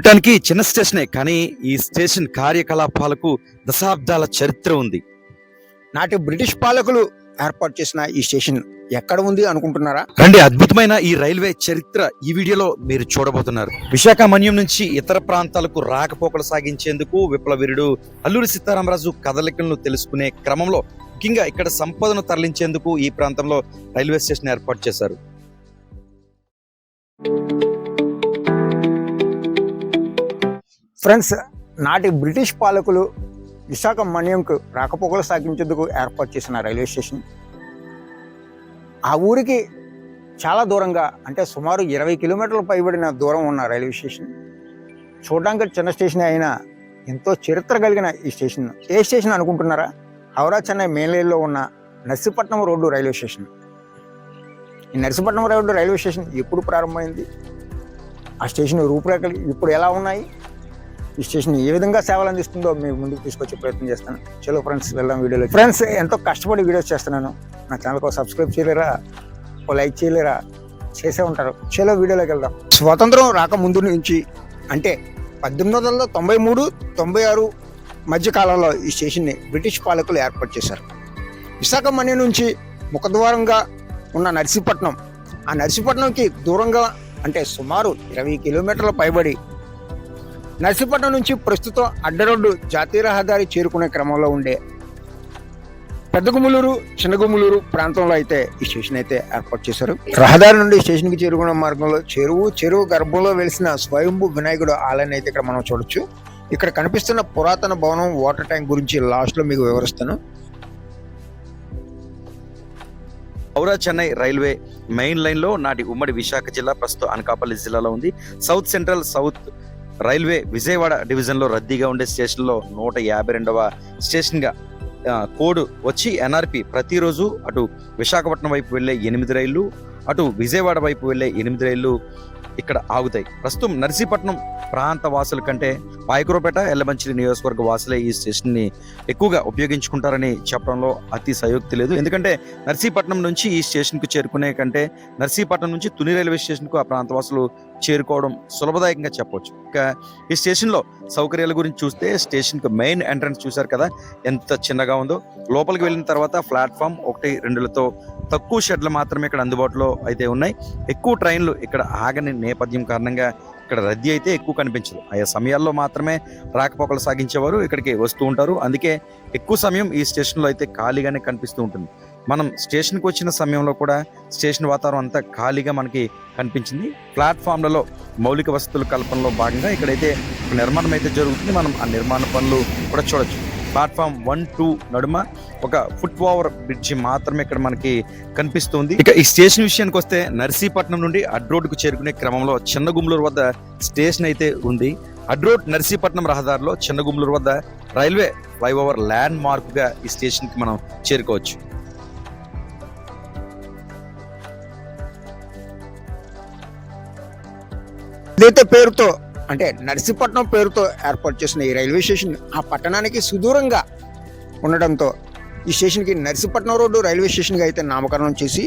చూడటానికి చిన్న స్టేషనే కానీ ఈ స్టేషన్ కార్యకలాపాలకు దశాబ్దాల చరిత్ర ఉంది. నాటి బ్రిటిష్ పాలకులు ఏర్పాటు చేసిన ఈ స్టేషన్ ఎక్కడ ఉంది అనుకుంటున్నారా? రండి అద్భుతమైన ఈ రైల్వే చరిత్ర ఈ వీడియోలో మీరు చూడబోతున్నారు. విశాఖ మన్యం నుంచి ఇతర ప్రాంతాలకు రాకపోకలు సాగించేందుకు విప్లవీరుడు అల్లూరి సీతారామరాజు కదలికలను తెలుసుకునే క్రమంలో ముఖ్యంగా ఇక్కడ సంపదను తరలించేందుకు ఈ ప్రాంతంలో రైల్వే స్టేషన్ ఏర్పాటు చేశారు. ఫ్రెండ్స్ నాటి బ్రిటిష్ పాలకులు విశాఖ మన్యంకు రాకపోకలు సాగించేందుకు ఏర్పాటు చేసిన రైల్వే స్టేషన్. ఆ ఊరికి చాలా దూరంగా అంటే సుమారు ఇరవై కిలోమీటర్లు పైబడిన దూరం ఉన్న రైల్వే స్టేషన్. చూడడానికి చిన్న స్టేషన్ అయినా ఎంతో చరిత్ర కలిగిన ఈ స్టేషన్. ఏ స్టేషన్ అనుకుంటున్నారా? హౌరా చెన్నై మెయిన్ లైన్లో ఉన్న నర్సీపట్నం రోడ్డు రైల్వే స్టేషన్. ఈ నర్సీపట్నం రోడ్డు రైల్వే స్టేషన్ ఎప్పుడు ప్రారంభమైంది? ఆ స్టేషన్ రూపురేఖలు ఇప్పుడు ఎలా ఉన్నాయి? ఈ స్టేషన్ ఏ విధంగా సేవలు అందిస్తుందో మీ ముందుకు తీసుకొచ్చే ప్రయత్నం చేస్తాను. చలో ఫ్రెండ్స్ వెళ్దాం వీడియోలో ఫ్రెండ్స్ ఎంతో కష్టపడి వీడియోస్ చేస్తున్నాను. నా ఛానల్కి సబ్స్క్రైబ్ చేయలేరా? ఓ లైక్ చేయలేరా? చేసే ఉంటారు. చలో వీడియోలోకి వెళ్దాం. స్వాతంత్రం రాకముందు నుంచి అంటే పద్దెనిమిది వందల తొంభై మూడు తొంభై ఆరు మధ్యకాలంలో ఈ స్టేషన్ని బ్రిటిష్ పాలకులు ఏర్పాటు చేశారు. విశాఖమణి నుంచి ముఖద్వారంగా ఉన్న నర్సీపట్నం ఆ నర్సీపట్నంకి దూరంగా అంటే సుమారు ఇరవై కిలోమీటర్ల పైబడి నర్సీపట్నం నుంచి ప్రస్తుతం అడ్డరోడ్డు జాతీయ రహదారి చేరుకునే క్రమంలో ఉండే పెద్దగుములూరు చిన్నగుములూరు ప్రాంతంలో అయితే ఈ స్టేషన్ అయితే ఏర్పాటు చేశారు. రహదారి నుండి స్టేషన్కి చేరుకున్న మార్గంలో చెరువు చెరువు గర్భంలో వెలిసిన స్వయంభు వినాయకుడు ఆలయాన్ని అయితే ఇక్కడ మనం చూడొచ్చు. ఇక్కడ కనిపిస్తున్న పురాతన భవనం వాటర్ ట్యాంక్ గురించి లాస్ట్లో మీకు వివరిస్తాను. హౌరా చెన్నై రైల్వే మెయిన్ లైన్లో నాటి ఉమ్మడి విశాఖ జిల్లా ప్రస్తుతం అనకాపల్లి జిల్లాలో ఉంది. South central south railway Vijayawada డివిజన్లో రద్దీగా ఉండే స్టేషన్లో నూట యాభై రెండవ స్టేషన్గా కోడ్ వచ్చి ఎన్ఆర్పి. ప్రతిరోజు అటు విశాఖపట్నం వైపు వెళ్ళే ఎనిమిది రైళ్ళు అటు విజయవాడ వైపు వెళ్ళే ఎనిమిది రైళ్ళు ఇక్కడ ఆగుతాయి. ప్రస్తుతం నర్సీపట్నం ప్రాంత వాసుల కంటే పాయకురపేట ఎల్లమంచిలి నియోజకవర్గ వాసులే ఈ స్టేషన్ని ఎక్కువగా ఉపయోగించుకుంటారని చెప్పడంలో అతి సయోక్తి లేదు. ఎందుకంటే నర్సీపట్నం నుంచి ఈ స్టేషన్కు చేరుకునే కంటే నర్సీపట్నం నుంచి తుని రైల్వే స్టేషన్కు ఆ ప్రాంత వాసులు చేరుకోవడం సులభదాయకంగా చెప్పవచ్చు ఇక ఈ స్టేషన్లో సౌకర్యాల గురించి చూస్తే స్టేషన్కు మెయిన్ ఎంట్రన్స్ చూశారు కదా ఎంత చిన్నగా ఉందో. లోపలికి వెళ్ళిన తర్వాత ప్లాట్ఫామ్ ఒకటి రెండులతో తక్కువ షెడ్లు మాత్రమే ఇక్కడ అందుబాటులో అయితే ఉన్నాయి. ఎక్కువ ట్రైన్లు ఇక్కడ ఆగని నేపథ్యం కారణంగా ఇక్కడ రద్దీ అయితే ఎక్కువ కనిపించదు. ఆయా సమయాల్లో మాత్రమే రాకపోకలు సాగించేవారు ఇక్కడికి వస్తూ ఉంటారు. అందుకే ఎక్కువ సమయం ఈ స్టేషన్లో అయితే ఖాళీగానే కనిపిస్తూ ఉంటుంది. మనం స్టేషన్కి వచ్చిన సమయంలో కూడా స్టేషన్ వాతావరణం అంతా ఖాళీగా మనకి కనిపించింది. ప్లాట్ఫామ్లలో మౌలిక వసతుల కల్పనలో భాగంగా ఇక్కడైతే నిర్మాణం అయితే జరుగుతుంది. మనం ఆ నిర్మాణ పనులు కూడా చూడొచ్చు. ప్లాట్ఫామ్ వన్ టూ నడుమ ఒక ఫుట్ ఓవర్ బ్రిడ్జి మాత్రమే ఇక్కడ మనకి కనిపిస్తుంది. ఇక ఈ స్టేషన్ విషయానికి వస్తే నర్సీపట్నం నుండి అడ్రోడ్కు చేరుకునే క్రమంలో చిన్నగుమ్లూరు వద్ద స్టేషన్ అయితే ఉంది. అడ్రోడ్ నర్సీపట్నం రహదారిలో చిన్నగుమ్లూరు వద్ద రైల్వే ఫ్లైఓవర్ ల్యాండ్ మార్క్గా ఈ స్టేషన్కి మనం చేరుకోవచ్చు. ఇదైతే పేరుతో అంటే నర్సీపట్నం పేరుతో ఏర్పాటు చేసిన ఈ రైల్వే స్టేషన్ ఆ పట్టణానికి సుదూరంగా ఉండడంతో ఈ స్టేషన్కి నర్సీపట్నం రోడ్డు రైల్వే స్టేషన్గా అయితే నామకరణం చేసి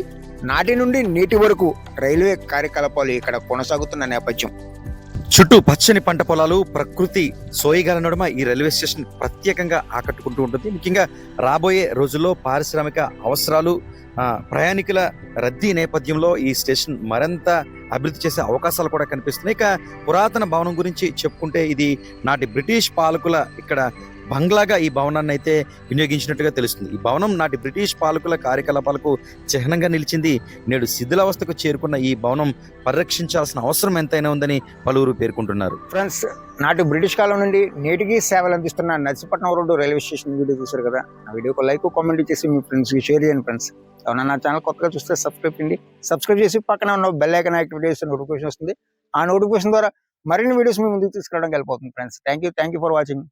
నాటి నుండి నేటి వరకు రైల్వే కార్యకలాపాలు ఇక్కడ కొనసాగుతున్న నేపథ్యం. చుట్టూ పచ్చని పంట పొలాలు ప్రకృతి సోయగాల నడుమ ఈ రైల్వే స్టేషన్ ప్రత్యేకంగా ఆకట్టుకుంటూ ఉంటుంది. ముఖ్యంగా రాబోయే రోజుల్లో పారిశ్రామిక అవసరాలు ప్రయాణికుల రద్దీ నేపథ్యంలో ఈ స్టేషన్ మరింత అభివృద్ధి చేసే అవకాశాలు కూడా కనిపిస్తున్నాయి. ఇక పురాతన భవనం గురించి చెప్పుకుంటే ఇది నాటి బ్రిటిష్ పాలకుల ఇక్కడ బంగ్లాగా ఈ భవనాన్ని అయితే వినియోగించినట్టుగా తెలుస్తుంది. ఈ భవనం నాటి బ్రిటిష్ పాలకుల కార్యకలాపాలకు చిహ్నంగా నిలిచింది. నేడు శిథిలావస్థకు చేరుకున్న ఈ భవనం పరిరక్షించాల్సిన అవసరం ఎంతైనా ఉందని పలువురు పేర్కొంటున్నారు. ఫ్రెండ్స్ నాటి బ్రిటిష్ కాలం నుండి నేటికి సేవలు అందిస్తున్న Narsipatnam road railway station video చూశారు కదా? ఆ వీడియోకి లైక్ కామెంట్ చేసి మీ ఫ్రెండ్స్కి షేర్ చేయండి ఫ్రెండ్స్. ఎవరైనా నా ఛానల్ కొత్తగా చూస్తే సబ్స్క్రైబ్ చేయండి. సబ్స్క్రైబ్ చేసి పక్కన ఉన్న బెల్ ఐకన్ యాక్టివేట్ నోటిఫికేషన్ వస్తుంది. ఆ నోటిఫికేషన్ ద్వారా మరిన్ని వీడియోస్ మీ ముందుకు తీసుకురావడానికి వెళ్ళిపోతుంది friends. Thank you thank you for watching